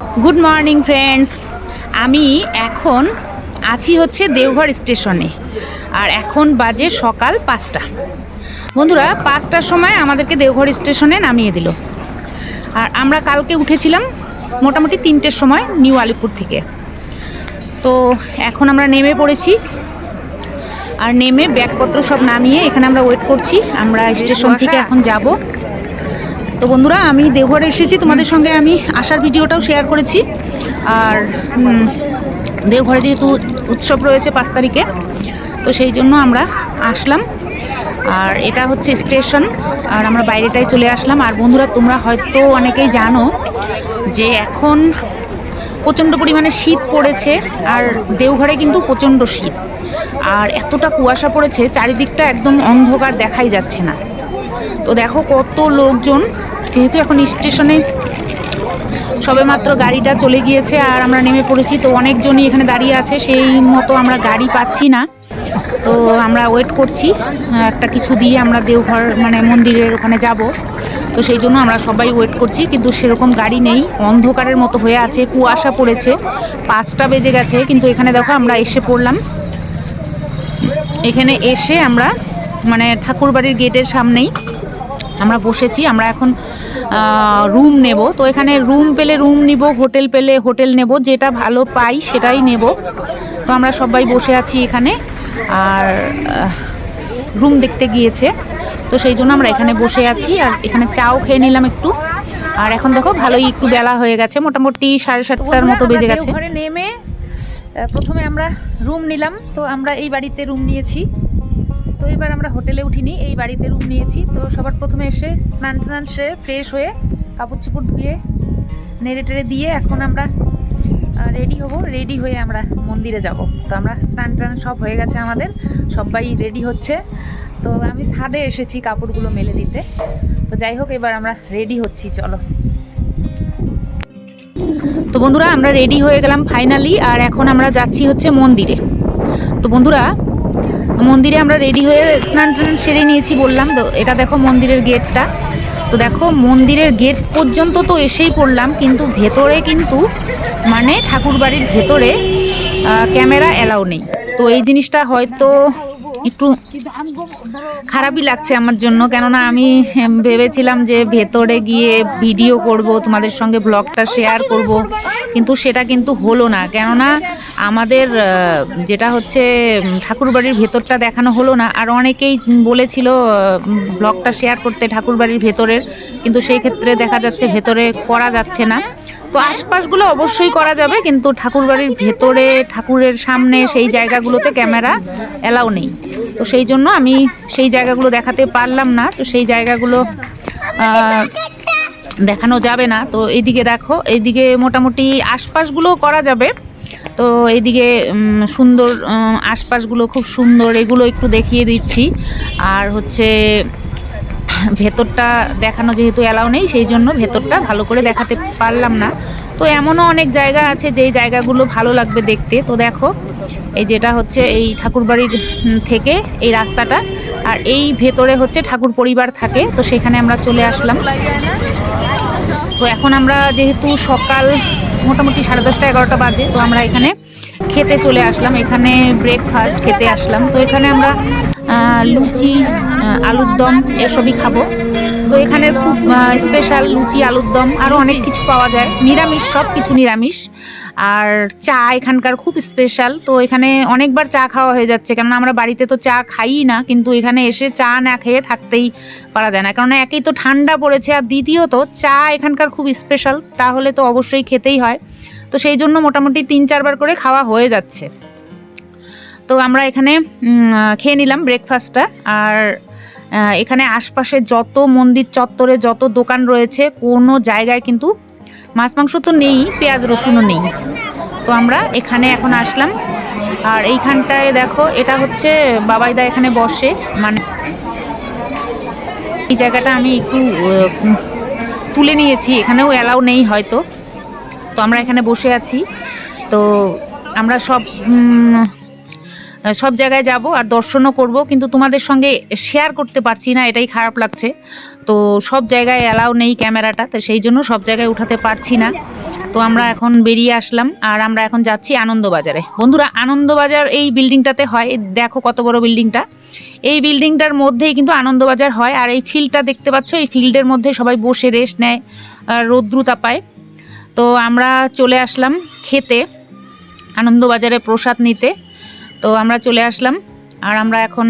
Good morning friends আমি এখন আছি হচ্ছে দেওঘর স্টেশনে, আর এখন বাজে সকাল পাঁচটা। বন্ধুরা, পাঁচটার সময় আমাদেরকে দেওঘর স্টেশনে নামিয়ে দিল। আর আমরা কালকে উঠেছিলাম মোটামুটি তিনটের সময় নিউ আলিপুর থেকে। তো এখন আমরা নেমে পড়েছি, আর নেমে ব্যাগপত্র সব নামিয়ে এখানে আমরা ওয়েট করছি। আমরা স্টেশন থেকে এখন যাব। তো বন্ধুরা, আমি দেওঘরে এসেছি। তোমাদের সঙ্গে আমি আসার ভিডিওটাও শেয়ার করেছি। আর দেওঘরে যেহেতু উৎসব রয়েছে পাঁচ তারিখে, তো সেই জন্য আমরা আসলাম। আর এটা হচ্ছে স্টেশন, আর আমরা বাইরেটায় চলে আসলাম। আর বন্ধুরা, তোমরা হয়তো অনেকেই জানো যে এখন প্রচণ্ড পরিমাণে শীত পড়েছে, আর দেওঘরে কিন্তু প্রচণ্ড শীত। আর এতটা কুয়াশা পড়েছে, চারিদিকটা একদম অন্ধকার দেখাই যাচ্ছে না। তো দেখো কত লোকজন যেহেতু এখন স্টেশনে সবেমাত্র গাড়িটা চলে গিয়েছে আর আমরা নেমে পড়েছি, তো অনেকজনই এখানে দাঁড়িয়ে আছে, সেই মতো আমরা গাড়ি পাচ্ছি না। তো আমরা ওয়েট করছি, একটা কিছু দিয়ে আমরা দেওঘর মানে মন্দিরের ওখানে যাব। তো সেই জন্য আমরা সবাই ওয়েট করছি, কিন্তু সেরকম গাড়ি নেই, অন্ধকারের মতো হয়ে আছে, কুয়াশা পড়েছে, পাঁচটা বেজে গেছে, কিন্তু এখানে দেখো আমরা এসে পড়লাম। এখানে এসে আমরা মানে ঠাকুরবাড়ির গেটের সামনেই আমরা বসেছি, আমরা এখন রুম নেব। তো এখানে রুম পেলে রুম নিব হোটেল পেলে হোটেল নেব যেটা ভালো পাই সেটাই নেব। তো আমরা সবাই বসে আছি এখানে। আর রুম দেখতে গিয়েছে। তো সেই জন্য আমরা এখানে বসে আছি। আর এখানে চাও খেয়ে নিলাম একটু। আর এখন দেখো ভালোই একটু বেলা হয়ে গেছে। মোটামুটি সাড়ে সাতটার মতো বেজে গেছে। ঘরে নেমে প্রথমে আমরা রুম নিলাম। তো আমরা এই বাড়িতে রুম নিয়েছি। তো এবার আমরা হোটেলে উঠিনি, এই বাড়িতে রুম নিয়েছি। তো সবার প্রথমে এসে স্নান টান সেরে ফ্রেশ হয়ে কাপড় চোপড় ধুয়ে, নেড়ে টেড়ে দিয়ে এখন আমরা রেডি হব। রেডি হয়ে আমরা মন্দিরে যাব। তো আমরা স্নান টান সব হয়ে গেছে আমাদের, সবাই রেডি হচ্ছে। তো আমি ছাদে এসেছি কাপড়গুলো মেলে দিতে। তো যাই হোক, এবার আমরা রেডি হচ্ছি, চলো। তো বন্ধুরা, আমরা রেডি হয়ে গেলাম ফাইনালি আর এখন আমরা যাচ্ছি হচ্ছে মন্দিরে। তো বন্ধুরা মন্দিরে আমরা রেডি হয়ে স্নান টান সেরে নিয়েছি বললাম। তো এটা দেখো মন্দিরের গেটটা। তো দেখো মন্দিরের গেট পর্যন্ত তো এসেই পড়লাম, কিন্তু ভেতরে কিন্তু মানে ঠাকুর বাড়ির ভেতরে ক্যামেরা অ্যালাউ নেই। তো এই জিনিসটা হয়তো একটু খারাপই লাগছে আমার জন্য। কেননা আমি ভেবেছিলাম যে ভেতরে গিয়ে ভিডিও করব, তোমাদের সঙ্গে ব্লগটা শেয়ার করব। কিন্তু সেটা কিন্তু হলো না। কেননা আমাদের যেটা হচ্ছে ঠাকুরবাড়ির ভেতরটা দেখানো হলো না। আর অনেকেই বলেছিল ব্লগটা শেয়ার করতে ঠাকুরবাড়ির ভেতরের। কিন্তু সেই ক্ষেত্রে দেখা যাচ্ছে ভেতরে করা যাচ্ছে না। তো আশপাশগুলো অবশ্যই করা যাবে, কিন্তু ঠাকুরবাড়ির ভেতরে, ঠাকুরের সামনে সেই জায়গাগুলোতে ক্যামেরা অ্যালাউ নেই। তো সেই জন্য আমি সেই জায়গাগুলো দেখাতে পারলাম না, তো সেই জায়গাগুলো দেখানো যাবে না। তো এইদিকে দেখো এইদিকে মোটামুটি আশপাশগুলো করা যাবে। তো এইদিকে সুন্দর আশপাশগুলো খুব সুন্দর, এগুলো একটু দেখিয়ে দিচ্ছি। আর হচ্ছে ভেতরটা দেখানো যেহেতু অ্যালাউ নেই, সেই জন্য ভেতরটা ভালো করে দেখাতে পারলাম না। তো এমনও অনেক জায়গা আছে যেই জায়গাগুলো ভালো লাগবে দেখতে। তো দেখো, এই যেটা হচ্ছে এই ঠাকুরবাড়ির থেকে এই রাস্তাটা, আর এই ভেতরে হচ্ছে ঠাকুর পরিবার থাকে। তো সেখানে আমরা চলে আসলাম। তো এখন আমরা যেহেতু সকাল মোটামুটি সাড়ে দশটা, এগারোটা বাজে, তো আমরা এখানে খেতে চলে আসলাম। এখানে ব্রেকফাস্ট খেতে আসলাম। তো এখানে আমরা লুচি আলুর দম এসবই খাব। তো এখানের খুব স্পেশাল লুচি আলুর দম আরও অনেক কিছু পাওয়া যায়। নিরামিষ সব কিছু নিরামিষ। আর চা এখানকার খুব স্পেশাল তো এখানে অনেকবার চা খাওয়া হয়ে যাচ্ছে কেননা আমরা বাড়িতে তো চা খাই না কিন্তু এখানে এসে চা না খেয়ে থাকতেই পারা যায় না। কেননা একেই তো ঠান্ডা পড়েছে আর দ্বিতীয়ত চা এখানকার খুব স্পেশাল তাহলে তো অবশ্যই খেতেই হয়। তো সেই জন্য মোটামুটি তিন চারবার করে খাওয়া হয়ে যাচ্ছে। তো আমরা এখানে খেয়ে নিলাম ব্রেকফাস্টটা আর এখানে আশপাশে যত মন্দির চত্বরে যত দোকান রয়েছে, কোনো জায়গায় কিন্তু মাছ মাংস তো নেই, পেঁয়াজ রসুনও নেই। তো আমরা এখানে এখন আসলাম। আর এইখানটায় দেখো, এটা হচ্ছে বাবাইদা এখানে বসে। মানে এই জায়গাটা আমি একটু তুলে নিয়েছি। এখানেও অ্যালাউ নেই হয়তো। তো আমরা এখানে বসে আছি। তো আমরা সব সব জায়গায় যাব আর দর্শনও করব, কিন্তু তোমাদের সঙ্গে শেয়ার করতে পারছি না, এটাই খারাপ লাগছে। তো সব জায়গায় অ্যালাউ নেই ক্যামেরাটা, তো সেই জন্য সব জায়গায় উঠাতে পারছি না। তো আমরা এখন বেরিয়ে আসলাম, আর আমরা এখন যাচ্ছি আনন্দবাজারে। বন্ধুরা, আনন্দবাজার এই বিল্ডিংটাতে হয়, দেখো কত বড় বিল্ডিংটা এই বিল্ডিংটার মধ্যেই কিন্তু আনন্দবাজার হয়, আর এই ফিল্ডটা দেখতে পাচ্ছ, এই ফিল্ডের মধ্যে সবাই বসে রেস্ট নেয় আর রৌদ্রুতা পায় তো আমরা চলে আসলাম খেতে, আনন্দবাজারে প্রসাদ নিতে। তো আমরা চলে আসলাম। আর আমরা এখন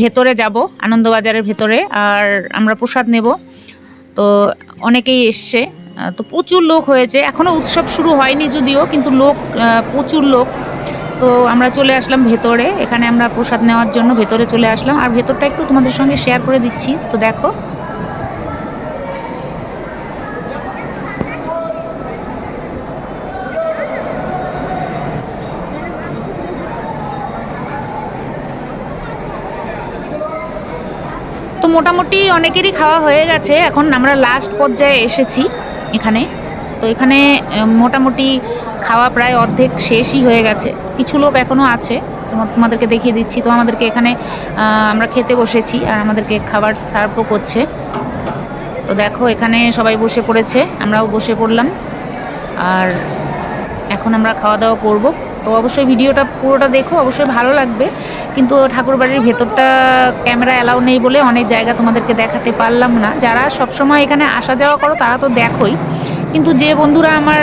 ভেতরে যাব, আনন্দবাজারের ভেতরে। আর আমরা প্রসাদ নেব। তো অনেকেই এসছে। তো প্রচুর লোক হয়েছে। এখনও উৎসব শুরু হয়নি যদিও, কিন্তু লোক প্রচুর লোক। তো আমরা চলে আসলাম ভেতরে। এখানে আমরা প্রসাদ নেওয়ার জন্য ভেতরে চলে আসলাম। আর ভেতরটা একটু তোমাদের সঙ্গে শেয়ার করে দিচ্ছি। তো দেখো। তো মোটামুটি অনেকেরই খাওয়া হয়ে গেছে। এখন আমরা লাস্ট পর্যায়ে এসেছি এখানে। তো এখানে মোটামুটি খাওয়া প্রায় অর্ধেক শেষই হয়ে গেছে। কিছু লোক এখনও আছে, তোমা- তোমাদেরকে দেখিয়ে দিচ্ছি। তো আমাদেরকে এখানে আমরা খেতে বসেছি আর আমাদেরকে খাবার সার্ভও করছে। তো দেখো, এখানে সবাই বসে পড়েছে, আমরাও বসে পড়লাম। আর এখন আমরা খাওয়া দাওয়া করব। তো অবশ্যই ভিডিওটা পুরোটা দেখো, অবশ্যই ভালো লাগবে। কিন্তু ঠাকুরবাড়ির ভেতরটা ক্যামেরা অ্যালাউ নেই বলে অনেক জায়গা তোমাদেরকে দেখাতে পারলাম না। যারা সবসময় এখানে আসা যাওয়া করো, তারা তো দেখোই। কিন্তু যে বন্ধুরা আমার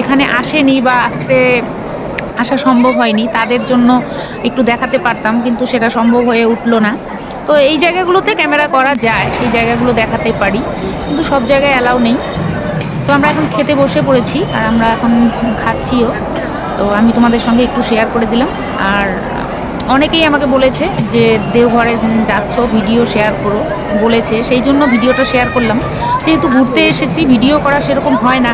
এখানে আসেনি বা আসতে আসা সম্ভব হয়নি, তাদের জন্য একটু দেখাতে পারতাম, কিন্তু সেটা সম্ভব হয়ে উঠল না। তো এই জায়গাগুলোতে ক্যামেরা করা যায়, এই জায়গাগুলো দেখাতে পারি। কিন্তু সব জায়গায় অ্যালাউ নেই। তো আমরা এখন খেতে বসে পড়েছি, আর আমরা এখন খাচ্ছিও। তো আমি তোমাদের সঙ্গে একটু শেয়ার করে দিলাম। আর অনেকেই আমাকে বলেছে যে, দেওঘরে যাচ্ছ ভিডিও শেয়ার করো। বলেছে, সেই জন্য ভিডিওটা শেয়ার করলাম। যেহেতু ঘুরতে এসেছি ভিডিও করা সেরকম হয় না।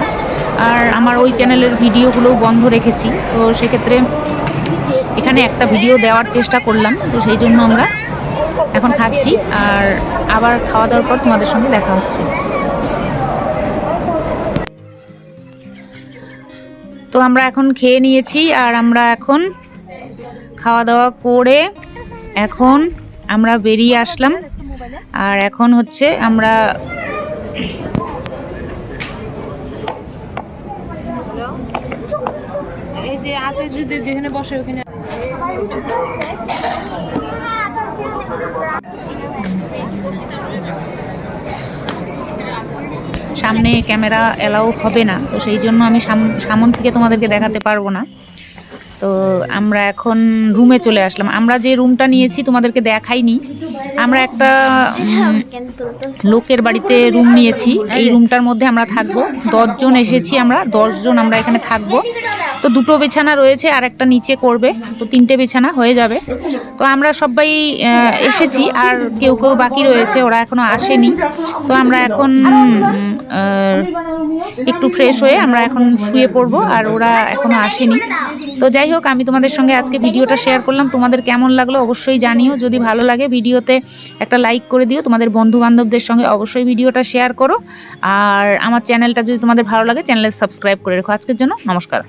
আর আমার ওই চ্যানেলের ভিডিওগুলোও বন্ধ রেখেছি। তো সেক্ষেত্রে এখানে একটা ভিডিও দেওয়ার চেষ্টা করলাম। তো সেই জন্য আমরা এখন খাচ্ছি। আর আবার খাওয়া দাওয়ার পর তোমাদের সঙ্গে দেখা হচ্ছে। তো আমরা এখন খেয়ে নিয়েছি আর আমরা এখন খাওয়া দাওয়া করে এখন আমরা বেরিয়ে আসলাম। আর এখন হচ্ছে আমরা যেখানে সামনে ক্যামেরা অ্যালাউ হবে না। তো সেই জন্য আমি সাম- সামন থেকে তোমাদেরকে দেখাতে পারব না। তো আমরা এখন রুমে চলে আসলাম। আমরা যে রুমটা নিয়েছি তোমাদেরকে দেখাইনি। আমরা একটা লোকের বাড়িতে রুম নিয়েছি। এই রুমটার মধ্যে আমরা থাকব। দশজন এসেছি আমরা। দশজন আমরা এখানে থাকব। তো দুটো বিছানা রয়েছে, আর একটা নিচে করবে, তো তিনটে বিছানা হয়ে যাবে। তো আমরা সবাই এসেছি, আর কেউ কেউ বাকি রয়েছে, ওরা এখনও আসেনি। তো আমরা এখন একটু ফ্রেশ হয়ে আমরা এখন শুয়ে পড়ব, আর ওরা এখনও আসেনি। তো যাই হোক, আমি তোমাদের সঙ্গে আজকে ভিডিওটা শেয়ার করলাম। তোমাদের কেমন লাগল অবশ্যই জানিও। যদি ভালো লাগে ভিডিওতে একটা লাইক করে দিও। তোমাদের বন্ধু বান্ধবদের সঙ্গে অবশ্যই ভিডিওটা শেয়ার করো। আর আমার চ্যানেলটা যদি তোমাদের ভালো লাগে চ্যানেলে সাবস্ক্রাইব করে রেখো। আজকের জন্য নমস্কার।